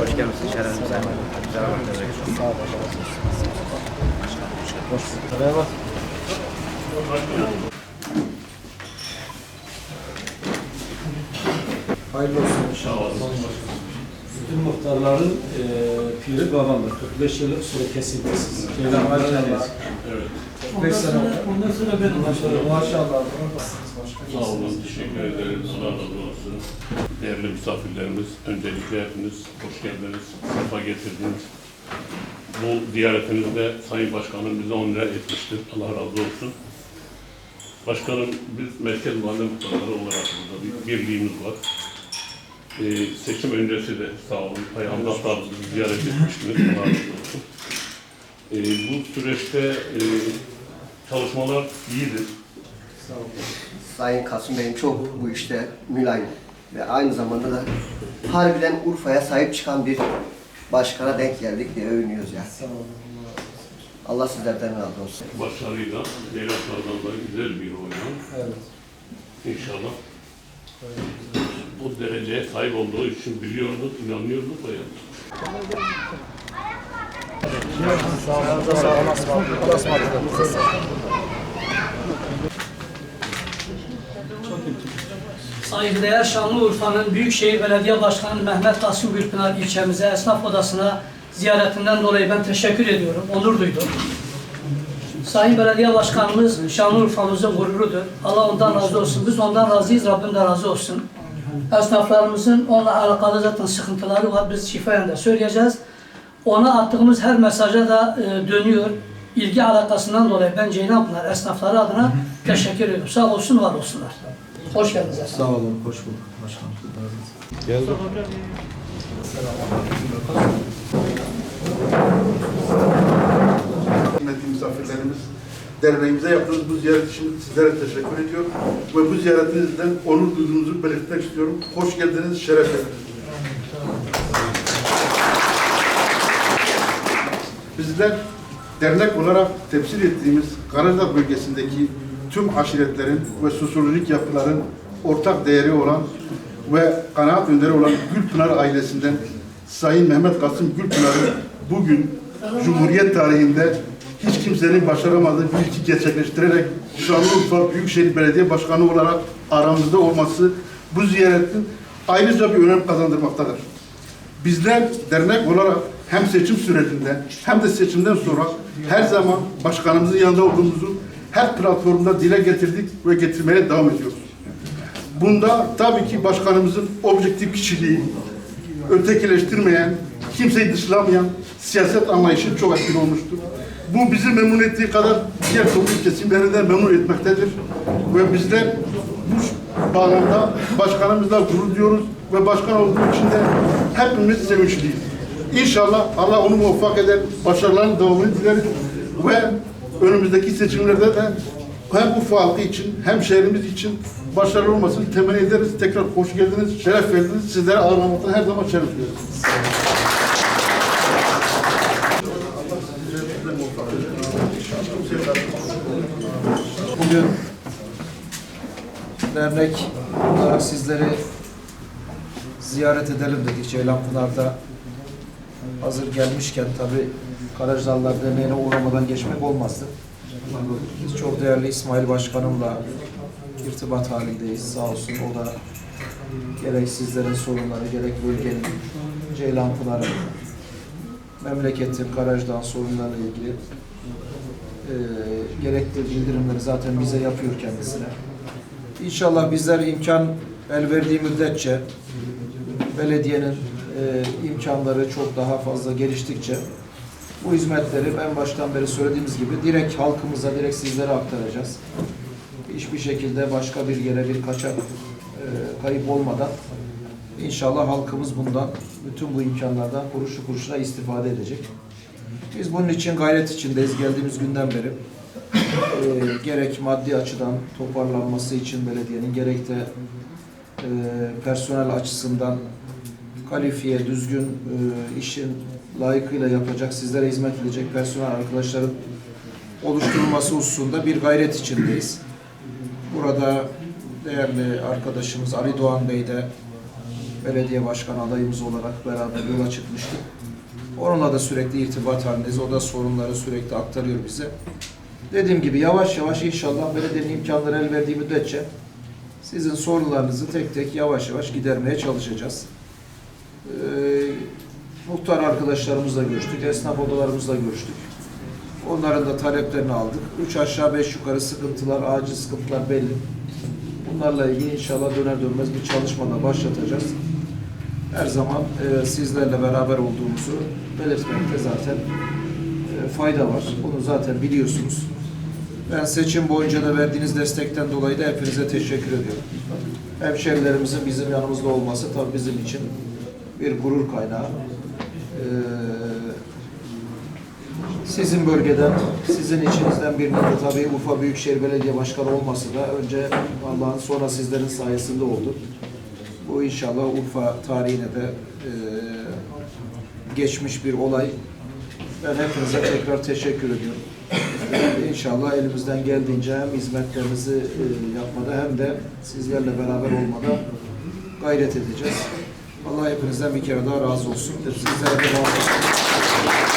Hoş gelmişsin şerefimize. Sağ olun. Merhaba. Hayırlı olsun inşallah. Bütün muhtarların e, piri babamdır. 45 yıllık süre kesintisiz. Maşallah. Evet. 45 sene oldu. Ondan sonra ben Maşallah. Maşallah. Sağ olun, teşekkür ederiz. Allah razı olsun. Değerli misafirlerimiz, öncelikle hepiniz hoş geldiniz, sefa getirdiniz. Bu ziyaretinizde Sayın Başkanım bize onur etmiştir. Allah razı olsun. Başkanım, biz Merkez Mahalle Muhtarları olarak burada bir birliğimiz var. Ee, seçim öncesi de sağ olun, olun, bizi ziyaret etmiştiniz. Allah razı olsun. Ee, bu süreçte e, çalışmalar iyidir. Sayın Kasım Bey'im çok bu işte mülayim ve aynı zamanda da harbiden Urfa'ya sahip çıkan bir başkana denk geldik diye övünüyoruz yani. Sağ olun. Allah sizlerden razı olsun. başarıyla Leylatlardan da güzel bir oyun. Evet. İnşallah. Bu dereceye sahip olduğu için biliyorduk, inanıyorduk ve yaptık. Saygıdeğer Şanlıurfa'nın Büyükşehir Belediye Başkanı Mehmet Kasım Gülpınar ilçemize, esnaf odasına ziyaretinden dolayı ben teşekkür ediyorum, onur duydum. Sayın Belediye Başkanımız Şanlıurfa'mızın gururudur. Allah ondan razı olsun. Biz ondan razıyız, Rabbim de razı olsun. Esnaflarımızın onunla alakalı zaten sıkıntıları var. Biz şifayen de söyleyeceğiz. Ona attığımız her mesaja da e, dönüyor. İlgi alakasından dolayı ben Ceylanpınar esnafları adına teşekkür ediyorum. Sağ olsun, var olsunlar. Hoş geldiniz efendim. Sağ olun. Hoş bulduk. Başkanım. Geldim. Kıymetli misafirlerimiz, derneğimize yaptığınız bu ziyaret için sizlere teşekkür ediyorum. Ve bu ziyaretinizden onur duyduğumuzu belirtmek istiyorum. Hoş geldiniz, şeref verdiniz. Bizler dernek olarak temsil ettiğimiz Karadağ bölgesindeki tüm aşiretlerin ve sosyolojik yapıların ortak değeri olan ve kanaat önderi olan Gülpınar ailesinden Sayın Mehmet Kasım Gülpınar'ın bugün Cumhuriyet tarihinde hiç kimsenin başaramadığı bir işi gerçekleştirerek Şanlıurfa Büyükşehir Belediye Başkanı olarak aramızda olması bu ziyaretin ayrıca bir önem kazandırmaktadır. Bizler dernek olarak hem seçim sürecinde hem de seçimden sonra her zaman başkanımızın yanında olduğumuzu her platformda dile getirdik ve getirmeye devam ediyoruz. Bunda tabii ki başkanımızın objektif kişiliği, ötekileştirmeyen, kimseyi dışlamayan siyaset anlayışı çok etkili olmuştur. Bu bizi memnun ettiği kadar diğer toplum kesimlerinden memnun etmektedir. Ve bizler bu bağlamda başkanımızla gurur duyuyoruz ve başkan olduğu için de hepimiz sevinçliyiz. İnşallah Allah onu muvaffak eder, başarıların devamını dileriz ve önümüzdeki seçimlerde de hem bu halkı için hem şehrimiz için başarılı olmasını temenni ederiz. Tekrar hoş geldiniz, şeref verdiniz. Sizlere ağırlamaktan her zaman şeref duyuyoruz. Bugün dernek olarak sizleri ziyaret edelim dedik Ceylanpınar'da. Hazır gelmişken tabi Karacdağlar Derneği'ne uğramadan geçmek olmazdı. Biz çok değerli İsmail Başkanım'la irtibat halindeyiz. Sağ olsun o da gerek sizlerin sorunları gerek bölgenin Ceylanpınar'ın memleketin Karacdağ sorunlarıyla ilgili e, gerekli bildirimleri zaten bize yapıyor kendisine. İnşallah bizler imkan el verdiği müddetçe belediyenin e, imkanları çok daha fazla geliştikçe bu hizmetleri en baştan beri söylediğimiz gibi direkt halkımıza, direkt sizlere aktaracağız. Hiçbir şekilde başka bir yere bir kaçak e, kayıp olmadan inşallah halkımız bundan, bütün bu imkanlardan kuruşu kuruşuna istifade edecek. Biz bunun için gayret içindeyiz geldiğimiz günden beri. Ee, gerek maddi açıdan toparlanması için belediyenin gerek de e, personel açısından kalifiye, düzgün e, işin layıkıyla yapacak, sizlere hizmet edecek personel arkadaşların oluşturulması hususunda bir gayret içindeyiz. Burada değerli arkadaşımız Ali Doğan Bey de belediye başkan adayımız olarak beraber yola çıkmıştık. Onunla da sürekli irtibat halindeyiz. O da sorunları sürekli aktarıyor bize. Dediğim gibi yavaş yavaş inşallah belediyenin imkanları el verdiği müddetçe sizin sorunlarınızı tek tek yavaş yavaş gidermeye çalışacağız. Ee, muhtar arkadaşlarımızla görüştük, esnaf odalarımızla görüştük. Onların da taleplerini aldık. Üç aşağı beş yukarı sıkıntılar, acil sıkıntılar belli. Bunlarla ilgili inşallah döner dönmez bir çalışmada başlatacağız. Her zaman e, sizlerle beraber olduğumuzu belirtmekte zaten e, fayda var. Bunu zaten biliyorsunuz. Ben seçim boyunca da verdiğiniz destekten dolayı da hepinize teşekkür ediyorum. Hemşerilerimizin bizim yanımızda olması tabii bizim için bir gurur kaynağı. Ee, sizin bölgeden, sizin içinizden birinin de tabii Urfa Büyükşehir Belediye Başkanı olması da önce Allah'ın sonra sizlerin sayesinde oldu. Bu inşallah Urfa tarihine de e, geçmiş bir olay. Ben hepinize tekrar teşekkür ediyorum. İnşallah elimizden geldiğince hem hizmetlerimizi e, yapmada hem de sizlerle beraber olmada gayret edeceğiz. Allah hepinizden bir kere daha razı olsun. Sizlere de razı olsun.